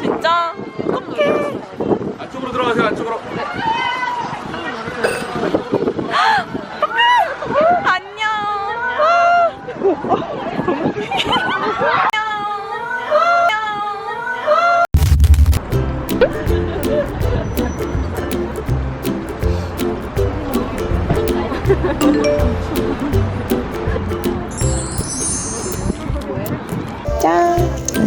진짜? 안쪽으로 들어가세요 안쪽으로 안녕.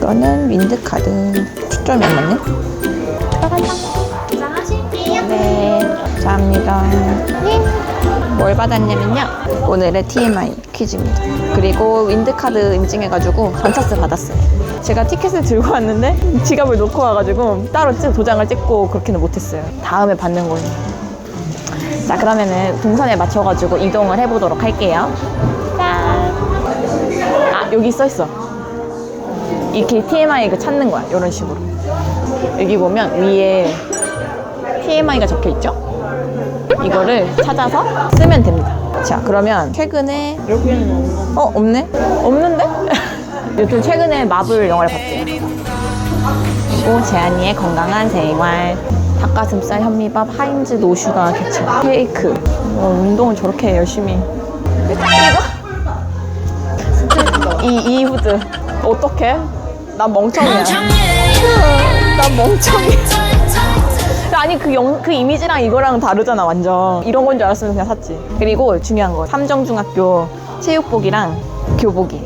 이거는 윈드카드. 초점이 안 맞네? 네, 감사합니다. 뭘 받았냐면요. 오늘의 TMI 퀴즈입니다. 그리고 윈드카드 인증해가지고 전차스 받았어요. 제가 티켓을 들고 왔는데 지갑을 놓고 와가지고 따로 찍- 도장을 찍고 그렇게는 못했어요. 다음에 받는 걸로. 자, 그러면은 동선에 맞춰가지고 이동을 해보도록 할게요. 짠! 아, 여기 써있어. 이렇게 TMI 그 찾는 거야. 이런 식으로. 여기 보면 위에 TMI가 적혀 있죠? 이거를 찾아서 쓰면 됩니다. 자, 그러면 최근에 어 없네? 없는데? 여튼 최근에 마블 영화를 봤대요. 그리고 재한이의 건강한 생활, 닭가슴살, 현미밥, 하인즈 노슈가 개체, 케이크. 어, 운동을 저렇게 열심히. 이거 이, 이 후드 어떡해? 난 멍청이야. 난 멍청이. 아니 그, 영, 그 이미지랑 이거랑 다르잖아 완전. 이런 건 줄 알았으면 그냥 샀지. 그리고 중요한 거 삼정중학교 체육복이랑 교복이.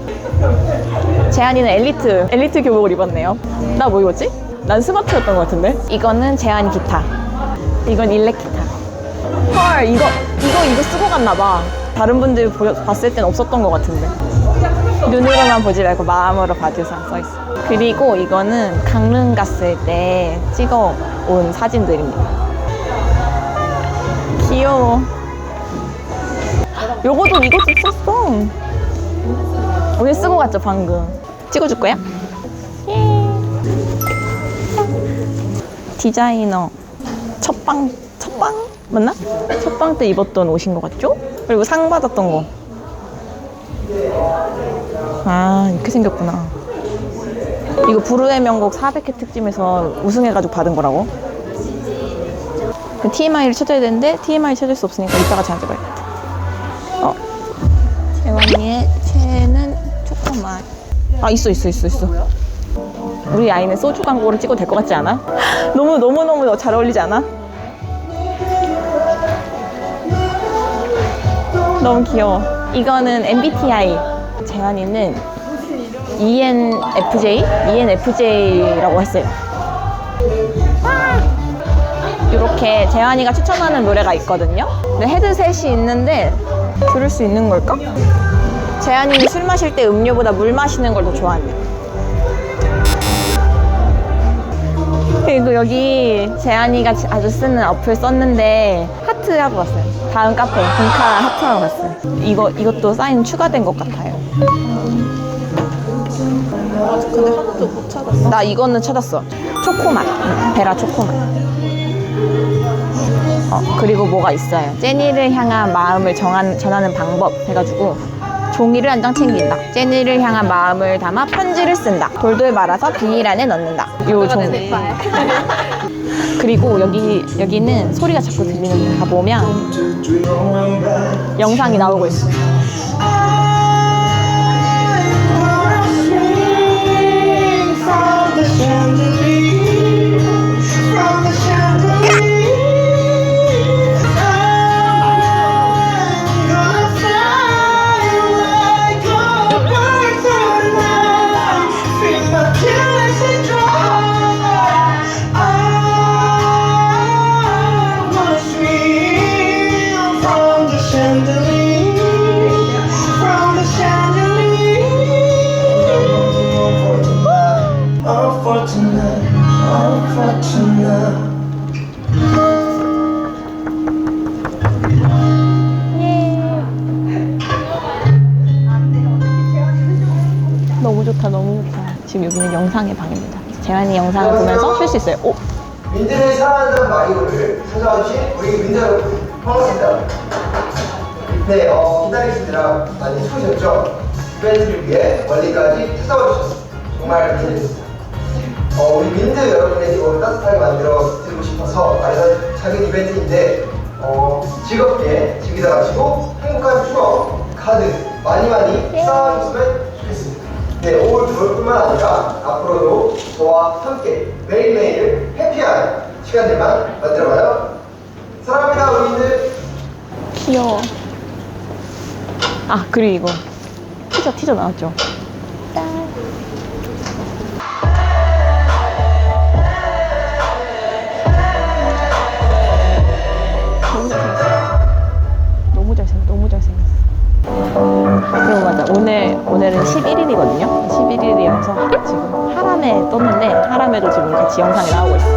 재한이는 엘리트 엘리트 교복을 입었네요. 나 뭐 입었지? 난 스마트였던 것 같은데? 이거는 재한 기타. 이건 일렉 기타. 헐 이거 이거 이거 쓰고 갔나 봐. 다른 분들 보- 봤을 땐 없었던 것 같은데 눈으로만 보지 말고 마음으로 봐주사 써있어. 그리고 이거는 강릉 갔을 때 찍어 온 사진들입니다. 귀여워. 요거도 이것도 썼어. 오늘 쓰고 갔죠, 방금. 찍어줄 거야? 예. 디자이너 첫방 첫방 맞나? 첫방 때 입었던 옷인 것 같죠? 그리고 상 받았던 거. 아 이렇게 생겼구나 이거 부르의 명곡 400회 특집에서 우승해가지고 받은 거라고? 그 TMI를 찾아야 되는데 TMI 찾을 수 없으니까 이따가 찾아봐야겠다 어? 재환이의 최애는 초코맛 아 있어 있어 있어 있어 우리 아이는 소주 광고를 찍어도 될 것 같지 않아? 너무 너무 너무 잘 어울리지 않아? 너무 귀여워 이거는 MBTI 재환이는 ENFJ? ENFJ라고 했어요. 이렇게 재환이가 추천하는 노래가 있거든요. 근데 헤드셋이 있는데 들을 수 있는 걸까? 재환이는 술 마실 때 음료보다 물 마시는 걸 더 좋아한대요. 그리고 여기 재환이가 아주 쓰는 어플 썼는데 하트 하고 갔어요. 다음 카페 금카 하트 하고 갔어요. 이거 이것도 사인 추가된 것 같아요. 근데 하나도 못 찾았어. 나 이거는 찾았어. 초코맛. 응, 베라 초코맛. 어, 그리고 뭐가 있어요. 제니를 향한 마음을 정한, 전하는 방법 해가지고 종이를 한 장 챙긴다. 제니를 향한 마음을 담아 편지를 쓴다. 돌돌 말아서 비닐 안에 넣는다. 요 종이. 그리고 여기 여기는 소리가 자꾸 들리는 거 보면 영상이 나오고 있어. From 영상의 방입니다. 재환이 영상을 보면서 쉴 수 있어요. 오, 민들을 사랑하는 마이오를 찾아주신 우리 민들 여러분 반갑습니다. 네, 어, 기다리시느라 많이 추우셨죠? 팬들을 위해 멀리까지 주셔서 정말 감사드립니다. 어, 우리 민드 여러분의 기분을 따뜻하게 만들어 드리고 싶어서 마련한 작은 이벤트인데 어, 즐겁게 즐기다 가시고 행복한 추억 카드 많이 많이 쌓아주시면. 네, 5월 9월뿐만 아니라 앞으로도 저와 함께 매일매일 해피한 시간들만 만들어가요. 사랑합니다, 우리 민드. 귀여워. 아, 그리고 이거. 티저, 티저 나왔죠? 오늘, 오늘은 11일이거든요? 11일이어서 지금 하람에 떴는데, 하람에도 지금 같이 영상이 나오고 있어.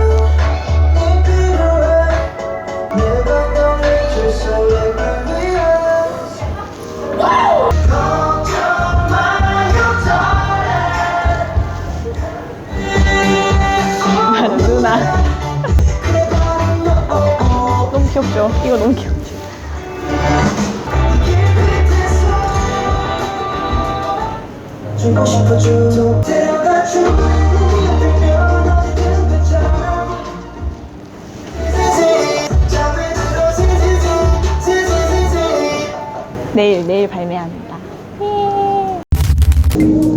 내 방향을 줄서 걱정 마요 나는 누나. 너무 귀엽죠? 이거 너무 귀엽죠? 주고 싶어 주도 데려가 주면 어디든 괜찮아 잠에 들어 지지지 지지지지 내일, 내일 발매합니다. 100